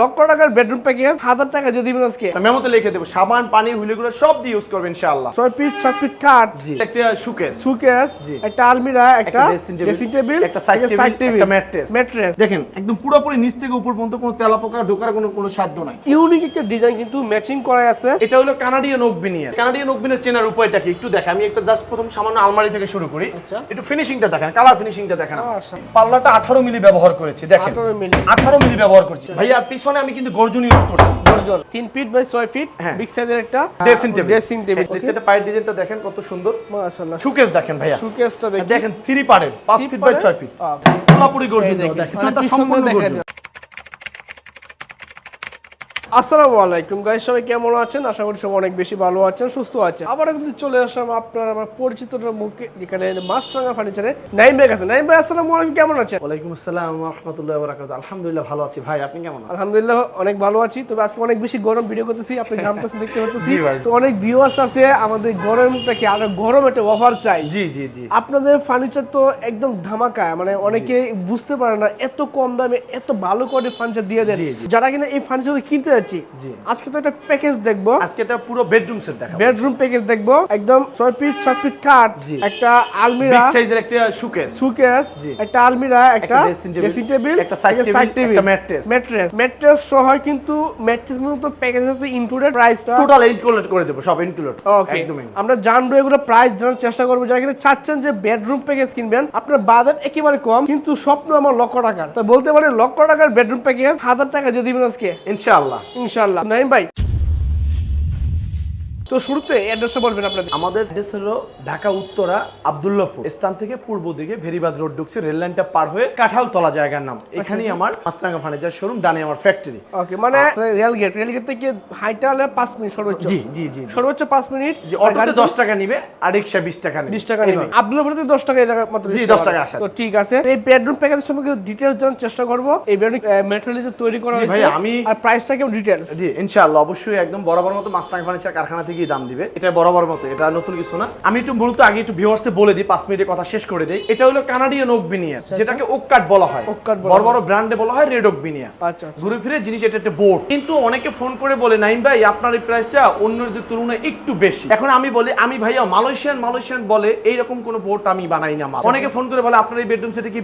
লক্ষ টাকার bedroom package হাজার টাকা দিয়ে দিবেন আজকে। মেমোতে লিখে দেবো সাবান পানি হুলিগুলো সব দিয়ে ইউজ করবেন ইনশাআল্লাহ। ছয় পিস সাত পিস কাঠ একটা সুকেস সুকেস একটা আলমিরা একটা ড্রেসিং টেবিল একটা সাইড টেবিল একটা ম্যাট্রেস ম্যাট্রেস দেখেন একদম পুরোপুরি নিচ থেকে উপর পর্যন্ত কোনো তেলাপোকা ঢোকার কোনো কোনো সাধ্য নাই। ইউনিক একটা ডিজাইন কিন্তু ম্যাচিং করা আছে। এটা হলো কানাডিয়ান ওকবিনিয়ার কানাডিয়ান ওকবিনের চেনার উপায়টা কি? একটু দেখেন আমি একটা জাস্ট প্রথম সামান্য আলমারি থেকে শুরু করি। আচ্ছা। একটু ফিনিশিংটা দেখেন কালার ফিনিশিংটা দেখেন। পাল্লাটা 18 মিলি ব্যবহার করেছি দেখেন। 18 মিলি। 18 মিলি ব্যবহার করছি। ভাইয়া পিছনে আমি কিন্তু গর্জন ইউজ করছি। গর্জন। 3 ফিট বাই 6 ফিট হ্যাঁ। বিগ সাইজের একটা ড্রেসিং টেবিল ড্রেসিং টেবিল এটা পায়ের ডিজাইনটা দেখেন কত সুন্দর। মাশাআল্লাহ। সুকেস দেখেন ভাইয়া। সুকেসটা দেখেন 3 পারে 5 ফিট বাই পারের? 6 ফিট পুরোপুরি গর্জন দেখেন। মানে এটা সম্পূর্ণ দেখেন। গর্জন। আসসালামু আলাইকুম গাইস সবাই কেমন আছেন? আশা করি সবাই অনেক বেশি ভালো আছেন সুস্থ আছেন। আবার কিন্তু চলে আসলাম আপনার আমার পরিচিত মুখে যেখানে মাছরাঙ্গা ফার্নিচারে নাইম ভাই আছে নাইম ভাই আসসালামু আলাইকুম কেমন আছেন? ওয়ালাইকুম আসসালাম ওয়া রাহমাতুল্লাহি ওয়া বারাকাতুহু। আলহামদুলিল্লাহ ভালো আছি। ভাই আপনি কেমন আছেন? আলহামদুলিল্লাহ অনেক ভালো আছি। তবে আজকে অনেক বেশি গরম ভিডিও করতেছি আপনি ঘামতেছেন দেখতে পাচ্ছি তো অনেক ভিউয়ার্স আছে আমাদের গরম কি আরও গরম একটা অফার চাই? জি জি জি। আপনাদের ফার্নিচার তো একদম ধামাকা মানে অনেকে বুঝতে পারে না এত কম দামে এত ভালো করে ফার্নিচার দিয়ে দেন। যারা কিনা এই ফার্নিচার কিনতে যাচ্ছি। আজকে তো একটা প্যাকেজ দেখব। আজকে এটা পুরো বেডরুম সেট দেখাবো। বেডরুম প্যাকেজ দেখব। একদম ছয় পিস সাত পিস কাঠ জি। একটা বিগ সাইজের একটা সুকেস সুকেস একটা আলমিরা একটা ড্রেসিং টেবিল একটা side table, একটা। ম্যাট্রেস ম্যাট্রেস সহ কিন্তু ম্যাট্রেস মূলত প্যাকেজের সাথে ইনক্লুডেড প্রাইসটা টোটাল ইনক্লুড করে দেবো সব ইনক্লুড ওকে একদমই। আমরা জানব এগুলো প্রাইস জানার চেষ্টা করব। যারা চাচ্ছেন যে বেডরুম প্যাকেজ কিনবেন আপনার বাজেট একেবারে কম কিন্তু স্বপ্ন আমার লক্ষ টাকার তো বলতে পারেন লক্ষ টাকার বেডরুম প্যাকেজ হাজার টাকা দিয়ে দিবেন আজকে। ইনশাআল্লাহ। ইনশাল্লাহ নাইম ভাই। তো শুরুতে অ্যাড্রেসটা বলবেন আপনাদের। আমাদের অ্যাড্রেস হলো ঢাকা উত্তরা আব্দুল্লাহপুর স্থান থেকে পূর্ব দিকে ভেরিবাজ রোড ঢুকছে রেল লাইনটা পার হয়ে কাঁঠালতলা জায়গার নাম। এখানেই আমার মাছরাঙ্গা ফার্নিচার শোরুম ডানে আমার ফ্যাক্টরি ওকে মানে রেল গেট রেল গেট থেকে হাইটা হলে পাঁচ মিনিট সর্বোচ্চ? জি জি জি। সর্বোচ্চ পাঁচ মিনিট। জি অটোতে দশ টাকা নিবে আর রিক্সা বিশ টাকা নিবে। বিশ টাকা নেবে। আব্দুল্লাহপুরতে দশ টাকা এই জায়গা মাত্র জি, 20 10 টাকা। আসে। তো ঠিক আছে। এই বেডরুম প্যাকেজের সম্পর্কে ডিটেলস জানার চেষ্টা করব। এই বেডরুম ম্যাটেরিয়াল তৈরি করা হয়েছে আমি- আর প্রাইসটা কেমন ডিটেলস জি ইনশাআল্লাহ অবশ্যই একদম বরাবর মতো মাছরাঙ্গা ফার্নিচার কারখানা থেকেই দাম দিবে। এটা বরাবর মতো এটা নতুন কিছু না। আমি একটু মূলত আগে একটু ভিউয়ার্সে বলে দিই পাঁচ মিনিটের কথা শেষ করে দিই। এটা হলো কানাডিয়ান ওক বিনিয়ার যেটাকে ওক কাট বলা হয়। বড় বড় ব্র্যান্ডে বলা হয় রেড ওক বিনিয়ার আচ্ছা ঘুরে ফিরে জিনিস এটা একটা বোর্ড কিন্তু অনেকে ফোন করে বলে নাইম ভাই আপনার এই প্রাইসটা অন্যদের তুলনায় একটু বেশি। এখন আমি বলি আমি ভাইয়া মালয়েশিয়ান মালয়েশিয়ান বলে এইরকম কোনো বোর্ড আমি বানাই না অনেকে ফোন করে বলে আপনার এই বেডরুম সেটা কি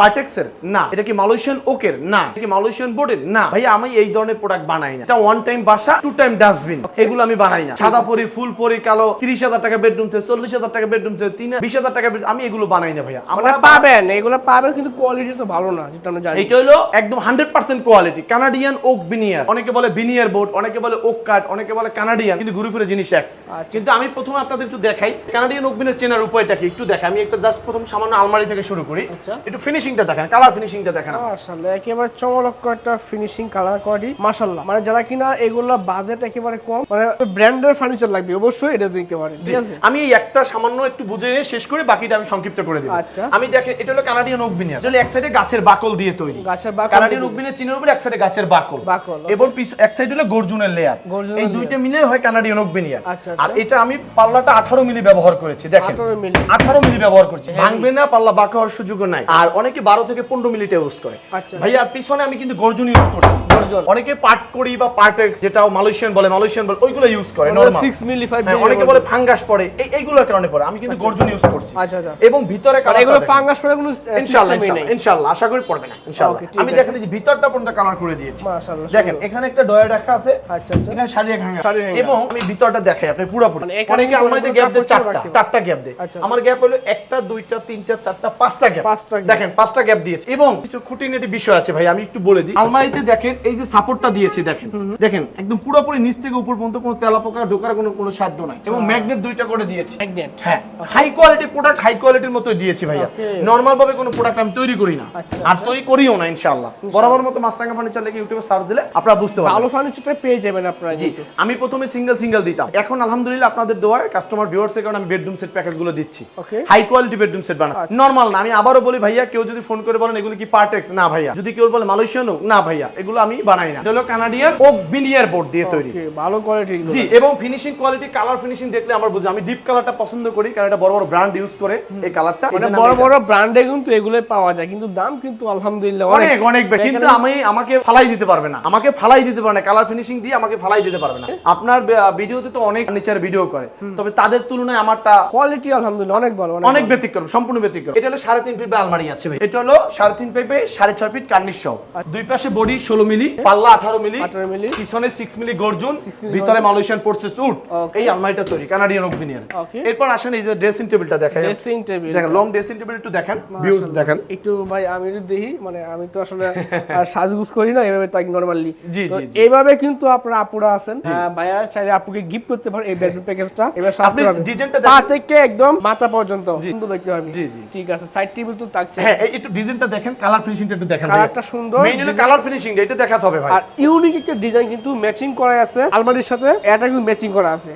পার্টেক্সের না। এটা কি মালয়েশিয়ান ওকের না। এটা কি মালয়েশিয়ান বোর্ডের না। ভাইয়া আমি এই ধরনের প্রোডাক্ট বানাই না। এটা ওয়ান টাইম বাসা টু টাইম ডাস্টবিন এগুলো আমি বানাই না। সাদা পরি ফুল পরি কালো তিরিশ হাজার টাকা বেডরুম থেকে চল্লিশ হাজার টাকা বেডরুম থেকে তিন বিশ হাজার টাকা আমি এগুলো বানাই না ভাইয়া। আমরা পাবেন এগুলো পাবেন কিন্তু কোয়ালিটি তো ভালো না যেটা আমরা জানি। এটা হলো একদম hundred percent quality Canadian oak veneer অনেকে বলে বিনিয়ার বোর্ড অনেকে বলে ওক কাঠ অনেকে বলে কানাডিয়ান কিন্তু ঘুরে ফিরে জিনিস এক। আচ্ছা। কিন্তু আমি প্রথমে আপনাদের একটু দেখাই কানাডিয়ান ওক বিনিয়ার চেনার উপায়টা কি? একটু দেখাই আমি একটা জাস্ট প্রথম সামান্য আলমারি থেকে শুরু করি। আচ্ছা। একটু ফিনিশিংটা দেখেন কালার ফিনিশিংটা দেখেন। মাশাআল্লাহ একেবারে চমলক্ষ একটা ফিনিশিং কালার কোয়ালিটি মাশাআল্লাহ। মানে যারা কিনা এগুলো বাজেট একেবারে কম মানে ব্র্যান্ডের ফার্নিচার লাগবে অবশ্যই এটা দিতে পারে ঠিক আছে? আমি এই একটা সামান্য একটু বুঝে নিয়ে শেষ করে বাকিটা আমি সংক্ষিপ্ত করে দিব। আচ্ছা। আমি দেখেন এটা হলো কানাডিয়ান ওক বিনিয়ার আসলে এক সাইডে গাছের বাকল দিয়ে তৈরি। গাছের বাকল কানাডিয়ান বিনিয়ার চিনের উপরে এক সাইডে গাছের বাকল। বাকল, এবং পিছ এক সাইড হলো গর্জুনের লেয়ার এই দুইটা মিলে হয় কানাডিয়ান বিনিয়ার আচ্ছা, আর আচ্ছা। এটা আমি পাল্লাটা 18 মিলি ব্যবহার করেছি দেখেন। 18 মিলি। 18 মিলি ব্যবহার করছি। ভাঙবে না পাল্লা বাঁকা হওয়ার সুযোগ নাই। আর অনেকে 12 থেকে 15 মিলিটা ইউজ করে। আচ্ছা। ভাইয়া পিছনে আমি কিন্তু গর্জন ইউজ করছি। গর্জন। অনেকে পার্ট করি বা পার্টেক্স যেটাও মালয়েশিয়ান বলে মালয়েশিয়ান বলে ওইগুলো ইউজ করে নরমাল 6 মিলি 5 হ্যাঁ, মিলি অনেকে বলে ফাঙ্গাস পড়ে এই এইগুলোর কারণে পড়ে। আমি কিন্তু গর্জন ইউজ করছি। আচ্ছা, আচ্ছা। এবং ভিতরে আর এগুলো ফাঙ্গাস পরে কোনো ইনশাআল্লাহ ইনশাআল্লাহ, আশা করি পড়বে না ইনশাআল্লাহ আমি দেখেন যে ভিতরটা পর্যন্ত কালার করে দিয়েছি। মাশাআল্লাহ, দেখেন এখানে একটা ডয়ার রাখা আছে। আচ্ছা, আচ্ছা। এখানে শাড়ি hanger। এবং আমি ভিতরটা দেখাই আপনি পুরোপুরি মানে অনেকে আলমারিতে গ্যাপ দেয় চারটা চারটা গ্যাপ দেয়। আচ্ছা, আমার গ্যাপ হলো একটা দুইটা তিনটা চারটা পাঁচটা গ্যাপ দেখেন পাঁচটা গ্যাপ দিয়েছি। এবং কিছু খুঁটিনাটি বিষয় আছে ভাই আমি একটু বলে দিই। আলমারিতে দেখেন এই যে সাপোর্টটা দিয়েছি দেখেন। দেখেন একদম পুরোপুরি নিচ থেকে উপর পর্যন্ত কোনো তেলাপোকা ঢোকার কোনো কোনো সাধ্য নাই। এবং ম্যাগনেট দুইটা করে দিয়েছি। ম্যাগনেট হ্যাঁ হাই কোয়ালিটি প্রোডাক্ট হাই কোয়ালিটির মতোই দিয়েছি ভাইয়া. নরমাল ভাবে কোনো প্রোডাক্ট আমি তৈরি করি না। আচ্ছা, আর তৈরি করিও না ইনশাআল্লাহ। বরাবর মতো মাছরাঙ্গা ফার্নিচার লেগে ইউটিউবে সার্চ দিলে আপনারা বুঝতে পারবেন। ভালো ফার্নিচারটা পেয়ে যাবেন আপনারা জি আমি প্রথমে সিঙ্গেল সিঙ্গেল দিতাম। এখন আলহামদুলিল্লাহ আপনাদের দোয়ায় কাস্টমার ভিউয়ার্স এর কারণে আমি বেডরুম সেট প্যাকেজগুলো দিচ্ছি. হাই কোয়ালিটি বেডরুম সেট বানা নরমাল না আমি আবারও বলি ভাইয়া কেউ যদি ফোন করে বলেন এগুলো কি পার্টেক্স না ভাইয়া। যদি কেউ বলে মালয়েশিয়ান হোক না ভাইয়া। এগুলো আমি বানাই না। এটা হলো কানাডিয়ান ওক বিনিয়ার বোর্ড দিয়ে তৈরি। ভালো কোয়ালিটি জি এবং ফিনিশিং কোয়ালিটি কালার ফিনিশিং দেখলে আমার বুঝে। আমি ডিপ কালারটা পছন্দ করি কারণ এটা বড় বড় ব্র্যান্ড ইউজ করে এই কালারটা মানে বড় বড় ব্র্যান্ডে কিন্তু এগুলোই পাওয়া যায় কিন্তু দাম কিন্তু আলহামদুলিল্লাহ অনেক। অনেক বেশি। কিন্তু আমি আমাকে ফালাই দিতে পারবে না। আমাকে ফালাই দিতে পারবে না। কালার ফিনিশিং দিয়ে আমাকে ফালাই দিতে পারবে না। আপনার ভিডিওতে তো অনেক নিচের ভিডিও করে। তবে তাদের তুলনায় আমারটা কোয়ালিটি আলহামদুলিল্লাহ অনেক ভালো অনেক। ব্যতিক্রম সম্পূর্ণ ব্যতিক্রম। এটা হলো সাড়ে তিন ফিট আলমারি আছে ভাই। এটা হলো সাড়ে তিন ফিট সাড়ে ছয় ফিট কার্নিশ সহ দুই পাশে বডি ষোলো মিলি পাল্লা আঠারো মিলি 18 মিলি। পিছনে সিক্স মিলি গর্জন ভিতরে মালয়েশিয়ান এই আলমারিটা তৈরি কানাডিয়ান Okay. এরপর আসেন এই যে ড্রেসিং টেবিলটা দেখাই। ড্রেসিং টেবিল দেখেন লং ড্রেসিং টেবিল একটু দেখেন ভিউজ দেখেন। একটু ভাই আমি যদি দেখি মানে আমি তো আসলে সাজগুজ করি না এভাবে তাই নরমালি জি, জি। এইভাবে কিন্তু আপনারা আপুরা আছেন। ভাইয়া চাইলে আপুকে গিফট করতে পারেন এই বেডরুম প্যাকেজটা এবার সাজতে পারবেন ডিজাইনটা পা থেকে একদম মাথা পর্যন্ত। সুন্দর দেখতে পাবেন জি, জি। ঠিক আছে সাইড টেবিল তো থাকছে। হ্যাঁ একটু ডিজাইনটা দেখেন কালার ফিনিশিংটা একটু দেখেন কালারটা সুন্দর। মেইন হলো কালার ফিনিশিং এটা দেখাতে হবে ভাই। আর ইউনিক একটা ডিজাইন কিন্তু ম্যাচিং করা আছে আলমারির সাথে এটা কিন্তু ম্যাচিং করা আছে।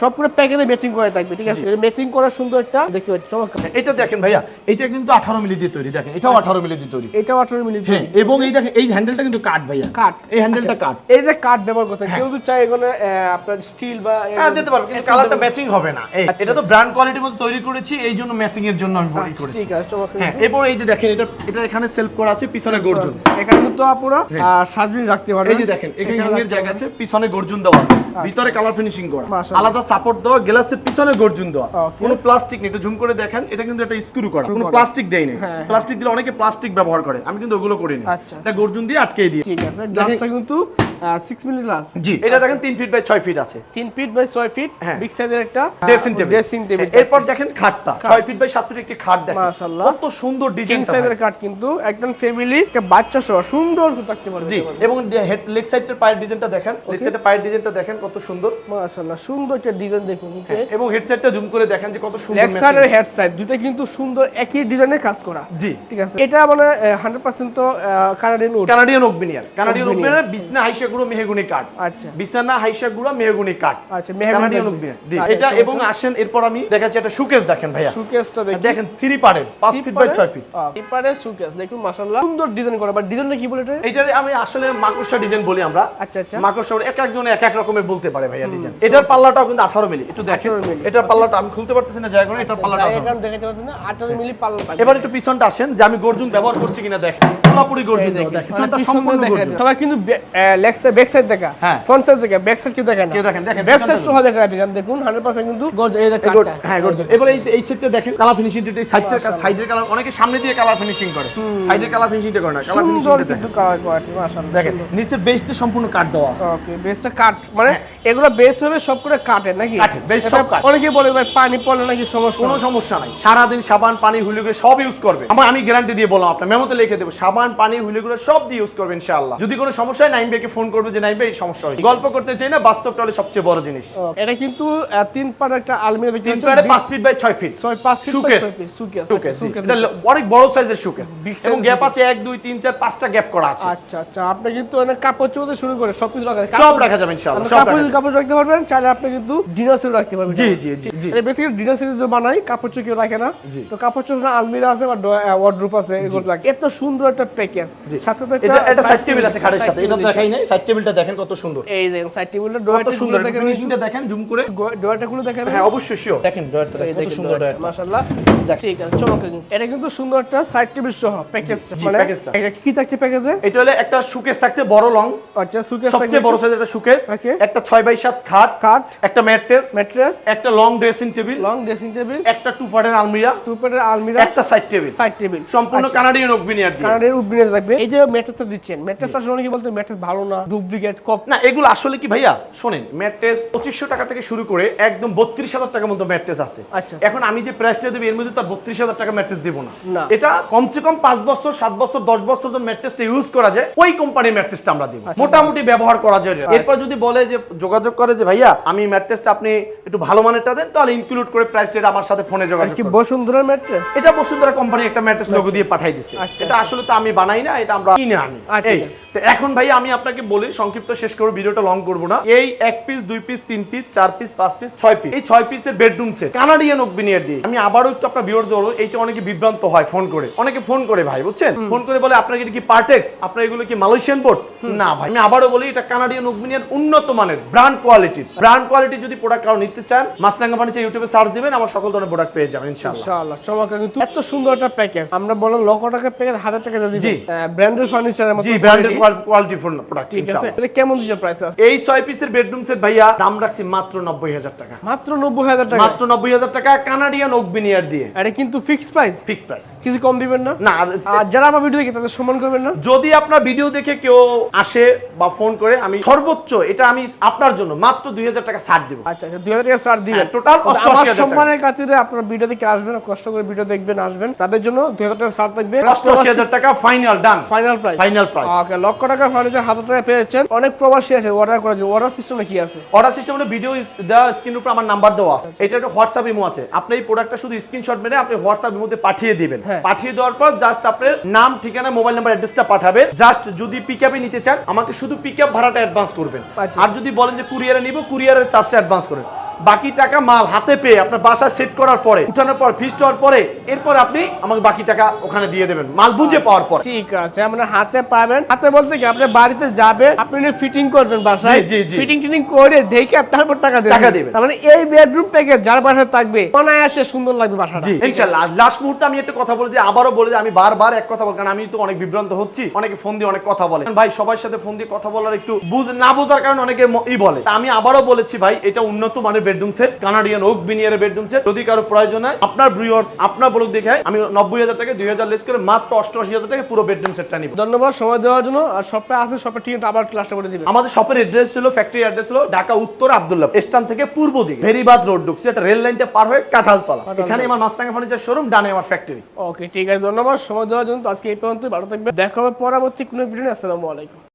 সব পুরো প্যাকেজে ম্যাচিং করা থাকবে ঠিক আছে? ম্যাচিং করা সুন্দর একটা দেখতে পাচ্ছি চমৎকার। এটা দেখেন ভাইয়া এটা কিন্তু 18 মিলি দিয়ে তৈরি দেখেন এটাও 18 মিলি দিয়ে তৈরি। এটাও আঠারো মিনিট হ্যাঁ এবং এই দেখেন এই হ্যান্ডেলটা কিন্তু কাট ভাইয়া। কাঠ। এই হ্যান্ডেলটা কাট এই যে কাঠ ব্যবহার করছেন কেউ যদি চায় এখানে আপনার স্টিল বা হ্যাঁ দিতে পারব কিন্তু কালারটা ম্যাচিং হবে না। এটা তো ব্র্যান্ড কোয়ালিটির মধ্যে তৈরি করেছি এই জন্য ম্যাচিং এর জন্য আমি বডি করেছি। ঠিক আছে চমৎকার। হ্যাঁ এরপর এই যে দেখেন এটা এটা এখানে সেলফ করা আছে পিছনে গর্জন। এখানে কিন্তু আপুরা সাজুরি রাখতে পারবেন। এই যে দেখেন এখানে হ্যাঙ্গের জায়গা আছে পিছনে গর্জন দেওয়া আছে। ভিতরে কালার ফিনিশিং করা। আলাদা সাপোর্ট দেওয়া গ্লাসের পিছনে গর্জন দেওয়া। কোনো প্লাস্টিক নেই একটু ঝুম করে দেখেন এটা কিন্তু একটা স্ক্রু করা। কোনো প্লাস্টিক দেয়নি হ্যাঁ, প্লাস্টিক দিলে অনেকে প্লাস্টিক ব্যবহার করে। আমি কিন্তু ওগুলো করিনি। আচ্ছা। এটা গর্জন দিয়ে আটকে দিয়ে। ঠিক আছে গ্লাসটা কিন্তু সিক্স মিনিট গ্লাস জি। এটা দেখেন তিন ফিট বাই ছয় ফিট আছে। তিন ফিট বাই ছয় ফিট। বিগ সাইজের একটা ড্রেসিং টেবিল ড্রেসিং টেবিল এরপর দেখেন খাটটা। ছয় ফিট বাই সাত ফিট একটি খাট দেখেন। মাশাআল্লাহ। কত সুন্দর ডিজাইন সাইজের কাঠ কিন্তু একদম ফ্যামিলি একটা বাচ্চা সহ সুন্দর করে থাকতে পারবে। জি। এবং হেড লেগ সাইডের পায়ের ডিজাইনটা দেখেন। লেগ সাইডের পায়ের ডিজাইনটা দেখেন কত সুন্দর। মাশাআল্লাহ সুন্দর একটা ডিজাইন দেখুন এবং হেডসেটটা জুম করে দেখেন যে কত সুন্দর লেগ সাইড আর হেড সাইড দুটো কিন্তু সুন্দর একই ডিজাইনে কাজ করা। জি। ঠিক আছে? এটা মানে হান্ড্রেড পার্সেন্ট তো Canadian wood Canadian oak veneer Canadian. Oak veneer বিছনা হাইসা গুঁড়ো মেহগুনি কাঠ আচ্ছা। বিছানা হাইসা গুঁড়ো মেহগুনি কাঠ আচ্ছা, মেহগনি কানাডিয়ান ওকবিনিয়ার আচ্ছা, এটা এবং আসেন এরপর আমি দেখাচ্ছি একটা সুকেস দেখেন ভাইয়া। সুকেসটা দেখি। দেখেন থ্রি পারের পাঁচ ফিট বাই ছয় ফিট এপারে সুকেস দেখুন মাশাআল্লাহ। সুন্দর ডিজাইন করা বাট ডিজাইনটা কি বলে এটা? আমি আসলে মাকড়সা ডিজাইন বলি আমরা। আচ্ছা আচ্ছা। মাকড়সা এক একজন এক এক রকমের বলতে পারে ভাইয়া ডিজাইন এটার পাল্লাটাও কিন্তু 18 মিলি একটু দেখেন। 18 মিলি। এটার পাল্লাটা আমি খুলতে পারতেছি না জায়গা এটার পাল্লাটা 18 দেখাতে পারছেন না? 18 মিলি পাল্লা। এবার একটু পিছনটা আসেন যে আমি গর্জন ব্যবহার করছি কিনা দেখেন। পুরোপুরি দেখেন, দেখেন। মানে পিছন সম্পূর্ণ সবাই কিন্তু লেগ সাইড ব্যাক সাইড দেখা। হ্যাঁ। ফ্রন্ট সাইড দেখা ব্যাক সাইড কেউ দেখে না। কেউ দেখেন, দেখেন, ব্যাক সাইড সহ দেখা যায় দেখুন 100% কিন্তু গর্জ এই দেখেন হ্যাঁ এবার এই এই সেটটা দেখেন কালার ফিনিশিং এই সাইডের সাইডের কালার অনেকে সামনে দিয়ে কালার ফিনিশিং করে। সাইডের কালার করে না কালার ফিনিশিংটা কিন্তু কালার কোয়ালিটি মাশাআল্লাহ দেখেন নিচের বেসতে সম্পূর্ণ কাট দেওয়া আছে। ওকে বেসটা কাট মানে এগুলো বেস হবে সব করে কাটের নাকি? base এটা সব কাঠ। অনেকে বলে ভাই পানি পড়লে নাকি সমস্যা কোনো সমস্যা নাই। সারাদিন সাবান পানি হুলিগুলো সব ইউজ করবে। আমার আমি গ্যারান্টি দিয়ে বললাম আপনার মেমোতে লিখে দেবো সাবান পানি হুলিগুলো সব দিয়ে ইউজ করবে ইনশাআল্লাহ। যদি কোনো সমস্যা হয় নাইম ভাইকে ফোন করবে যে নাইম ভাই সমস্যা হয়েছে। গল্প করতে চাই না বাস্তবটা হলে সবচেয়ে বড় জিনিস। এটা কিন্তু তিন পার একটা আলমিরা তিন পারে big- পাঁচ ফিট বাই ছয় ফিট ছয় পাঁচ ফিট সুকেস সুকেস, সুকেস এটা অনেক বড় সাইজের সুকেস এবং গ্যাপ আছে এক দুই তিন চার পাঁচটা গ্যাপ করা আছে। আচ্ছা আচ্ছা আপনি কিন্তু অনেক কাপড় চোপড় শুরু করে সবকিছু রাখা যায়। সব রাখা যাবে ইনশাআল্লাহ সব কাপড় কাপড় রাখতে পারবেন চাইলে আপনি কিন্তু ডিনার সেট রাখতে পারবেন। জি, জি, জি। এটা বেসিক্যালি ডিনার সেট যে বানাই কাপড় চোপড় রাখে না। তো কাপড় চোপড় আলমিরা আছে বা ওয়ার্ড্রোপ আছে এগুলো রাখে। এত সুন্দর একটা প্যাকেজ সাথে তো এটা এটা সাইড টেবিল আছে খাটের সাথে এটা দেখাই নাই। সাইড টেবিলটা দেখেন কত সুন্দর। এই দেখেন সাইড টেবিলটা ডোয়ারটা সুন্দর। ফিনিশিংটা দেখেন জুম করে। ডোয়ারটা গুলো দেখেন হ্যাঁ অবশ্যই শিওর দেখেন ডয়ারটা কত সুন্দর মাশাআল্লাহ। ঠিক আছে চমৎকার। এটা কিন্তু সুন্দর একটা সাইড টেবিল সহ প্যাকেজটা মানে। এটা কি থাকছে প্যাকেজে এটা হলে একটা সুকেস থাকছে বড় লং আচ্ছা সুকেস সবচেয়ে বড় সাইজের একটা Okay. একটা ছয় বাই সাত খাট। কাট একটা ম্যাট্রেস ম্যাট্রেস একটা long dressing table long dressing table একটা টু ফাটের আলমিরা টু পেটের আলমিরা একটা সাইড টেবিল সাইড টেবিল সম্পূর্ণ কানাডিয়ান অগ্নিয়ার দিয়ে। এই যে ম্যাট্রেসটা দিচ্ছেন ম্যাট্রেস আসলে অনেকে বলতে ম্যাট্রেস ভালো না ডুপ্লিকেট কপ না এগুলো আসলে কি ভাইয়া? শোনেন ম্যাট্রেস পঁচিশশো টাকা থেকে শুরু করে একদম বত্রিশ হাজার টাকার মতো ম্যাট্রেস আছে। আচ্ছা। এখন আমি যে প্রাইসটা দেবো এর মধ্যে তো বত্রিশ হাজার টাকা ম্যাট্রেস দেবো না। এটা কমসে কম পাঁচ বছর সাত বছর দশ বছর যখন ম্যাট্রেসটা ইউজ করা যায় ওই কোম্পানির ম্যাট্রেসটা আমরা দেবো। আচ্ছা। মোটামুটি ব্যবহার করা যায়। এরপর যদি বলে যে যোগাযোগ করে যে ভাইয়া আমি ম্যাট্রেসটা আপনি একটু ভালো মানেরটা দেন তাহলে ইনক্লুড করে প্রাইসটা আমার সাথে ফোনে যোগাযোগ কি করবেন। বসুন্ধরার ম্যাট্রেস এটা বসুন্ধরা কোম্পানি একটা ম্যাট্রেস লোগো দিয়ে পাঠাই দিছে। আচ্ছা। এটা আসলে তো আমি আমি বানাই না এটা আমরা কিনে আনি। আচ্ছা। এই তো এখন ভাই আমি আপনাকে বলি সংক্ষিপ্ত শেষ করব ভিডিওটা লং করব না। এই এক পিস দুই পিস তিন পিস চার পিস পাঁচ পিস ছয় পিস এই ছয় পিসের বেডরুম সেট কানাডিয়ান ওকবিনিয়ার দিয়ে। আমি আবারও একটু আপনার ভিউয়ার্স ধরো এইটা অনেকে বিভ্রান্ত হয় ফোন করে। অনেকে ফোন করে ভাই বুঝছেন? ফোন করে বলে আপনার এটা কি পার্টেক্স আপনার এগুলো কি মালয়েশিয়ান বোর্ড না ভাই আমি আবারও বলি এটা কানাডিয়ান ওকবিনিয়ার উন্নত মানের ব্র্যান্ড কোয়ালিটি ব্র্যান্ড কোয়ালিটি যদি প্রোডাক্ট কারও নিতে চান মাসরাঙ্গা ফার্নিচার ইউটিউবে সার্চ দিবেন আমার সকল ধরনের প্রোডাক্ট পেয়ে যাবেন ইনশাআল্লাহ। ইনশাআল্লাহ চমৎকার। কিন্তু এত সুন্দর একটা প্যাকেজ আমরা বললাম লক্ষ টাকার প্যাকেজ হাজার টাকা জি। দিবেন ব্র্যান্ডেড ফার্নিচারের মতো জি ব্র্যান্ডেড কোয়ালিটি ফুল প্রোডাক্ট ঠিক আছে। এটা কেমন দিচ্ছে প্রাইস আছে এই ছয় পিসের বেডরুম সেট ভাইয়া দাম রাখছি মাত্র নব্বই হাজার টাকা। মাত্র নব্বই হাজার টাকা? মাত্র নব্বই হাজার টাকা কানাডিয়ান ওক দিয়ে। এটা কিন্তু ফিক্সড প্রাইস ফিক্স প্রাইস কিছু কম দিবেন না? না আর আর যারা আমার ভিডিও দেখে তাদের সম্মান করবেন না? যদি আপনার ভিডিও দেখে কেউ আসে বা ফোন করে আমি সর্বোচ্চ এটা আমি আপনার জন্য মাত্র দুই হাজার টাকা ছাড় দেবো। আচ্ছা আচ্ছা দুই হাজার টাকা ছাড় দিবেন। হ্যাঁ, total কিন্তু 88,000 আমার সম্মানের খাতিরে আপনার ভিডিও দেখে আসবেন কষ্ট করে ভিডিও দেখবেন আসবেন। তাদের জন্য দুই হাজার টাকা ছাড় থাকবে। টাকা final done final price final price okay লক্ষ টাকা ফার্নিচার হাজার টাকা পেয়েছেন। অনেক প্রবাসী আছে অর্ডার করার জন্য অর্ডার সিস্টেমে কি আছে? অর্ডার সিস্টেমে ভিডিও দেওয়া স্ক্রিনের উপর আমার নাম্বার দেওয়া আছে। এটা একটা হোয়াটসঅ্যাপ ইমো আছে। আপনি এই প্রোডাক্টটা শুধু স্ক্রিনশট মেরে আপনি হোয়াটসঅ্যাপ ইমোতে পাঠিয়ে দিবেন। হ্যাঁ। পাঠিয়ে দেওয়ার পর জাস্ট আপনার নাম ঠিকানা মোবাইল নাম্বার অ্যাড্রেসটা পাঠাবেন। জাস্ট যদি পিকআপে নিতে চান আমাকে শুধু পিকআপ ভাড়াটা অ্যাডভান্স করবেন। আচ্ছা। আর যদি বলেন যে কুরিয়ারে নিব কুরিয়ারের চার্জটা অ্যাডভান্স করবেন বাকি টাকা মাল হাতে পেয়ে আপনার বাসা সেট করার পরে উঠানোর পর ফিস্ট হওয়ার পরে এরপর আপনি আমাকে বাকি টাকা ওখানে দিয়ে দেবেন মাল বুঝে পাওয়ার পর। ঠিক আছে মানে হাতে পাবেন। হাতে বলতে কি আপনি বাড়িতে যাবেন আপনি ফিটিং করবেন বাসায়। জি, জি। ফিটিং টিটিং করে দেখে তারপর টাকা দেবেন। টাকা দিবেন। তার মানে এই বেডরুম প্যাকেজ যার বাসায় থাকবে অনায়াসে সুন্দর লাগবে বাসাটা। জি ইনশাআল্লাহ লাস্ট মুহূর্তে আমি একটা কথা বলে দিই আবারও বলে দিই আমি বারবার এক কথা বল কারণ আমি তো অনেক বিভ্রান্ত হচ্ছি অনেকে ফোন দিয়ে অনেক কথা বলে। ভাই সবার সাথে ফোন দিয়ে কথা বলার একটু বুঝ না বোঝার কারণে অনেকে ই বলে। আমি আবারও বলেছি ভাই এটা উন্নত মানের বেডরুম সেট কানাডিয়ান ওক বিনিয়ারের বেডরুম সেট। যদি কারও প্রয়োজন হয় আপনার ব্রিওয়ার্স আপনার ব্লগ দেখে আমি নব্বই হাজার টাকা দুই হাজার লেস করে মাত্র অষ্টআশি হাজার টাকা পুরো বেডরুম সেটটা নিব। ধন্যবাদ সময় দেওয়ার জন্য। আর সপ্তাহে আসে সপ্তাহে ঠিক আবার ক্লাসটা করে দিবেন আমাদের শপের অ্যাড্রেস ছিল ফ্যাক্টরি অ্যাড্রেস ছিল ঢাকা উত্তর আব্দুল্লাহ স্থান থেকে পূর্ব দিকে ভেরিবাদ রোড ঢুকছে। এটা রেল লাইনটা পার হয়ে কাঁঠালতলা। এখানে আমার মাস্টাঙ্গা ফার্নিচার শোরুম ডানে আমার ফ্যাক্টরি ওকে ঠিক আছে ধন্যবাদ। সময় দেওয়ার জন্য আজকে এই পর্যন্ত ভালো থাকবে দেখা হবে পরবর্তী কোনো ভিডিও আসসালামু আলাইকুম।